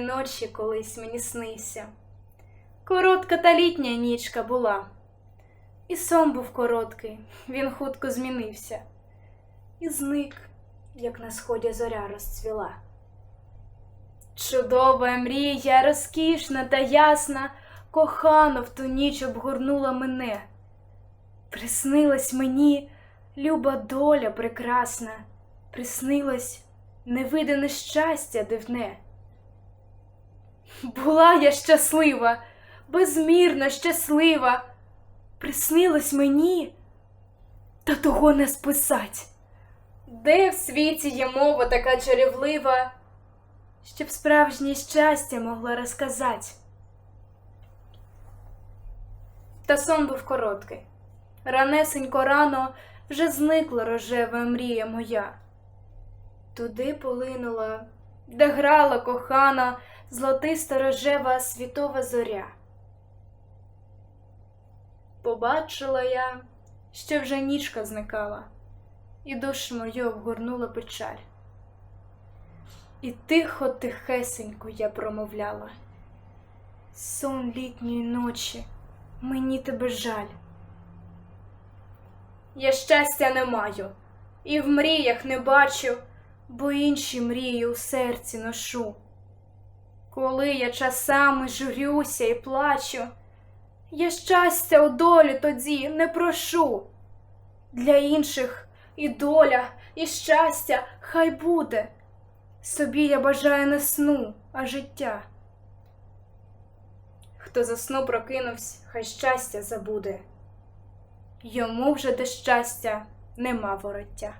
ночі колись мені снився. Коротка та літня нічка була. І сон був короткий, він хутко змінився. І зник, як на сході зоря розцвіла. Чудова мрія, розкішна та ясна, кохано в ту ніч обгорнула мене. Приснилась мені люба доля прекрасна, приснилось невидане щастя дивне. Була я щаслива, безмірно щаслива, приснилось мені, та того не списать. Де в світі є мова така чарівлива, щоб справжнє щастя могла розказати? Та сон був короткий. Ранесенько рано вже зникла рожева мрія моя. Туди полинула, де грала кохана, золотиста рожева світова зоря. Побачила я, що вже нічка зникала, і душу мою обгорнула печаль. І тихо, тихесенько я промовляла. Сон літньої ночі, мені тебе жаль. Я щастя не маю, і в мріях не бачу, бо інші мрії у серці ношу. Коли я часами журюся і плачу, я щастя у долі тоді не прошу. Для інших і доля, і щастя хай буде. Собі я бажаю не сну, а життя. Хто за сну прокинувсь, хай щастя забуде. Йому вже до щастя нема вороття.